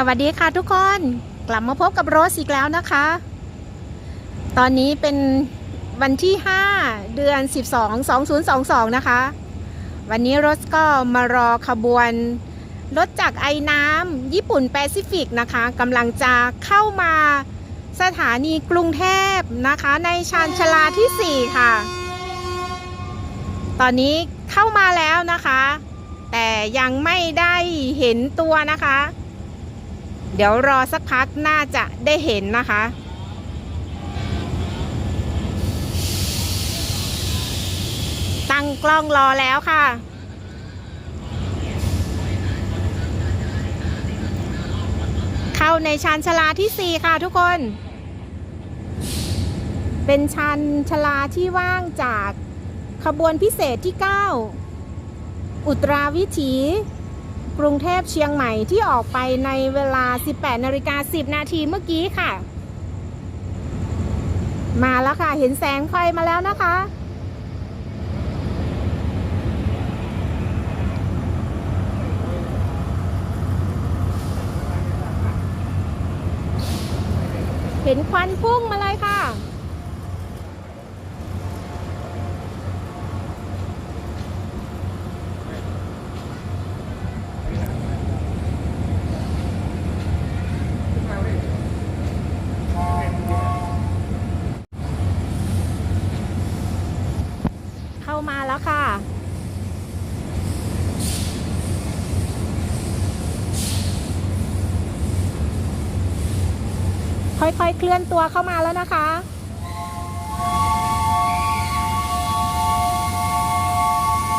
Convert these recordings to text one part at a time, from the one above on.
สวัสดีค่ะทุกคนกลับมาพบกับโรสอีกแล้วนะคะ ตอนนี้เป็นวันที่ 5 เดือน 12 2022 นะคะ วันนี้โรสก็มารอขบวนรถจากไอ้น้ำญี่ปุ่นแปซิฟิกนะคะกำลังจะเข้ามาสถานีกรุงเทพนะคะ ในชานชาลาที่ 4 ค่ะ ตอนนี้เข้ามาแล้วนะคะ แต่ยังไม่ได้เห็นตัวนะคะ เดี๋ยวรอสักพักน่าจะได้เห็นนะคะ ตั้งกล้องรอแล้วค่ะ เข้าในชานชลาที่ 4 ค่ะทุกคน เป็นชานชลาที่ว่างจากขบวนพิเศษที่ 9 อุตราวิถี กรุงเทพเชียงใหม่ที่ออกไปในเวลา 18นาฬิกา10 นาทีเมื่อกี้ค่ะ มาแล้วค่ะ เห็นแสงไฟมาแล้วนะคะ เห็นควันพุ่งมาเลค่ะ เข้ามาแล้วค่ะ ค่อยๆ เคลื่อนตัวเข้ามาแล้วนะคะ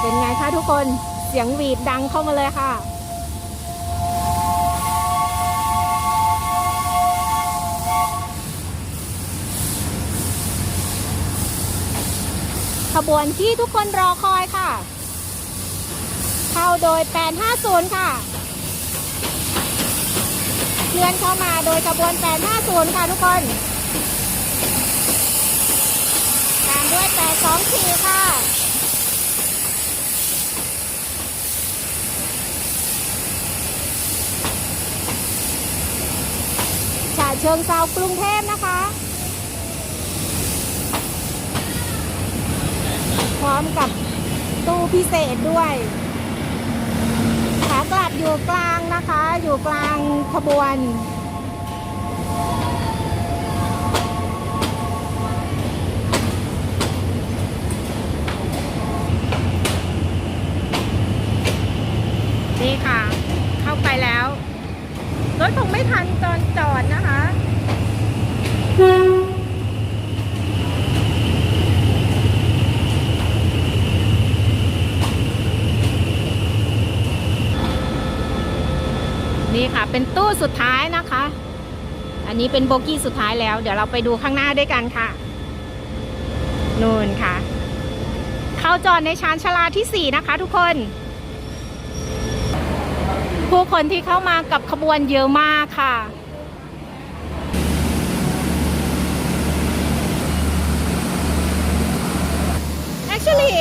เป็นไงคะทุกคนเสียงหวีดดังเข้ามาเลยค่ะขบวนที่ทุกคนรอคอยค่ะ เข้าโดย 850 ค่ะ ลื่อนเข้ามาโดยขบวน 850 ค่ะทุกคน ตามด้วย 824 ค่ะฉะเชิงเซากรุงเทพนะคะ พร้อมกับตู้พิเศษด้วย กลับอยู่กลางนะคะ อยู่กลางขบวน นี่ค่ะ เข้าไปแล้ว รถคงไม่ทันตอนจอดนะคะ นี่ค่ะ เป็นตู้สุดท้ายนะคะ อันนี้เป็นโบกี้สุดท้ายแล้ว เดี๋ยวเราไปดูข้างหน้าด้วยกันค่ะนู่นค่ะ เข้าจอดในชานชาลาที่ 4 นะคะ ทุกคน ผู้คนที่เข้ามากับขบวนเยอะมากค่ะ Actually,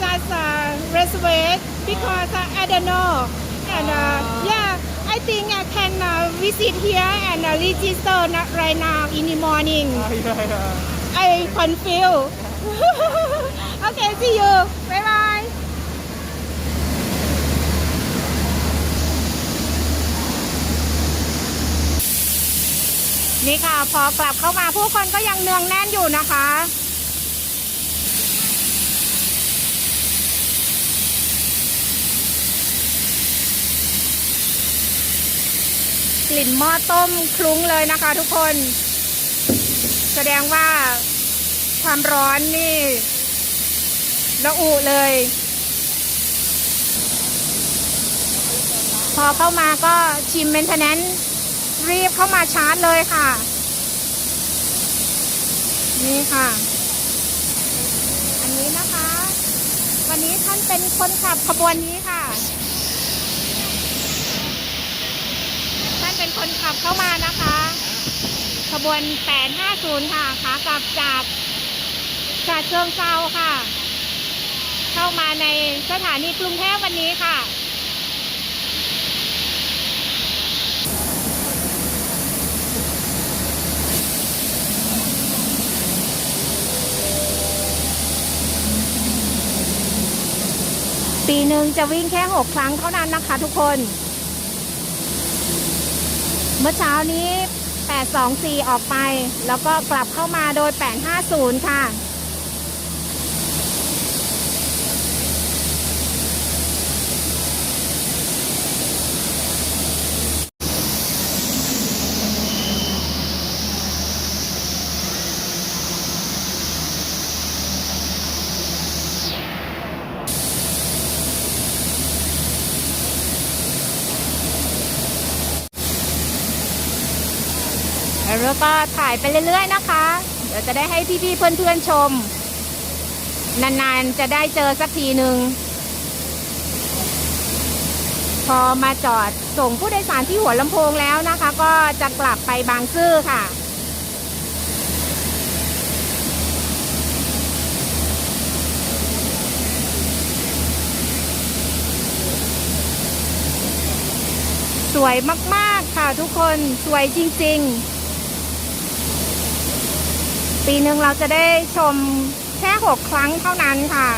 just uh, reserved because uh, I don't know. And uh, yeah, I think I can uh, visit here and uh, register not right now in the morning. I confused. okay, see you. Bye bye. นี่ค่ะ พอกลับเข้ามาผู้คนก็ยังเนืองแน่นอยู่นะคะ ลิ่นหม้อต้มคลุ้งเลยนะคะ ทุกคน แสดงว่าความร้อนนี่ระอุเลย พอเข้ามาก็ชิมเมนเทนแนนรีบเข้ามาชาร์จเลยค่ะ นี่ค่ะ อันนี้นะคะ วันนี้ท่านเป็นคนขับขบวนนี้ค่ะ เป็นคนขับเข้ามานะคะ ขบวน 850 ค่ะขากลับจากจากเชิงเซาค่ะ เข้ามาในสถานีกรุงเทพวันนี้ค่ะปีหนึ่งจะวิ่งแค่ 6 ครั้งเท่านั้นนะคะทุกคน มื่อเช้านี้ 824 ออกไป แล้วก็กลับเข้ามาโดย 850 ค่ะ แล้วก็ถ่ายไปเรื่อยๆนะคะ เดี๋ยวจะได้ให้พี่ๆเพื่อนๆชม นานๆจะได้เจอสักทีหนึ่งพอมาจอดส่งผู้โดยสารที่หัวลำโพงแล้วนะคะ ก็จะกลับไปบางซื่อค่ะ สวยมากๆค่ะทุกคนสวยจริง ๆ ปีหนึ่งเราจะได้ชมแค่หกครั้งเท่านั้นค่ะ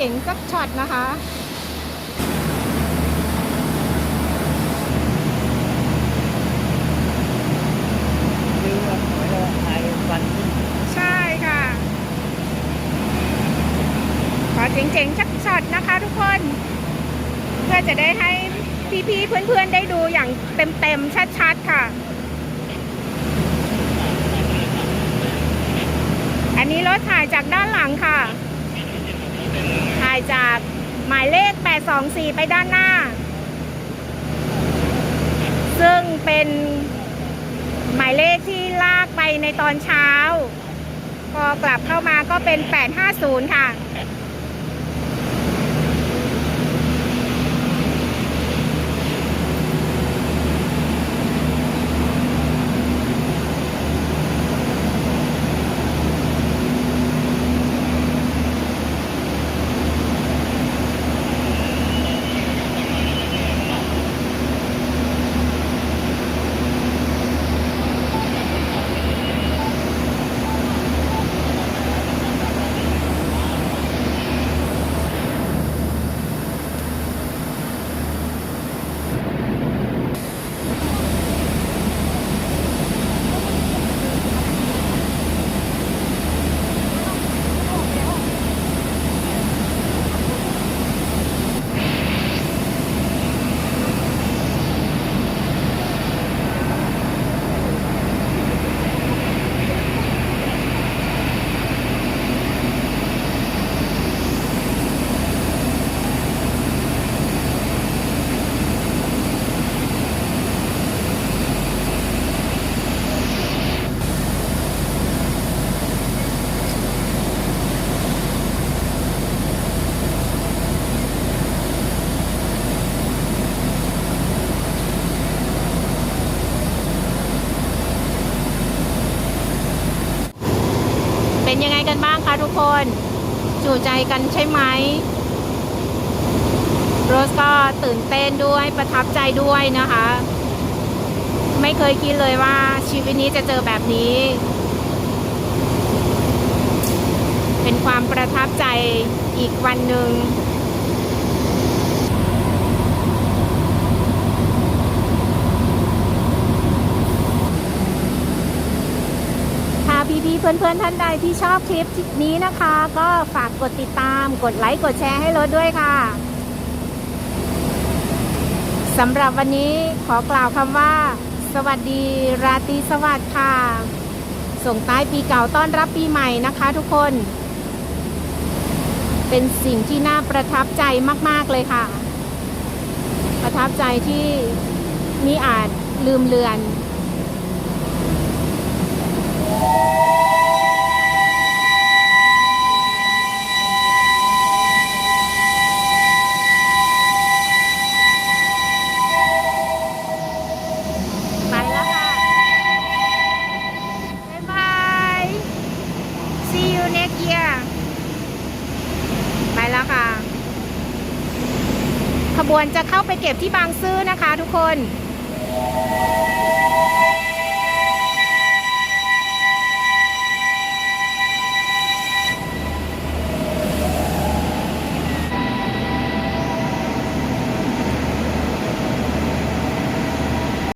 จ๋งๆ สักช็อตนะคะเลยถ่ายวันขึ้นใช่ค่ะ ขอเจ๋งๆสักช็อตนะคะทุกคน เพื่อจะได้ให้พี่ๆ เพื่อนๆ ได้ดูอย่างเต็มๆ ชัดๆ ค่ะ อันนี้รถถ่ายจากด้านหลังค่ะ ถ่ายจากหมายเลข 824 ไปด้านหน้า ซึ่งเป็นหมายเลขที่ลากไปในตอนเช้า พอกลับเข้ามาก็เป็น 850 ค่ะ ค ก คน จู่ใจกันใช่ไหมโรสก็ตื่นเต้นด้วยประทับใจด้วยนะคะ ไม่เคยคิดเลยว่าชีวิตนี้จะเจอแบบนี้ เป็นความประทับใจอีกวันหนึ่ง ค่ะพี่ๆ เพื่อนๆท่านใดที่ชอบคลิปนี้นะคะ ก็ฝากกดติดตาม กดไลค์กดแชร์ให้รถด้วยค่ะสำหรับวันนี้ขอกล่าวคำว่า สวัสดีราตรีสวัสดิ์ค่ะ ส่งท้ายปีเก่าต้อนรับปีใหม่นะคะทุกคน เป็นสิ่งที่น่าประทับใจมาก ๆ เลยค่ะ ประทับใจที่มิอาจลืมเลือน ขบวนจะเข้าไปเก็บที่บางซื่อนะคะทุกคน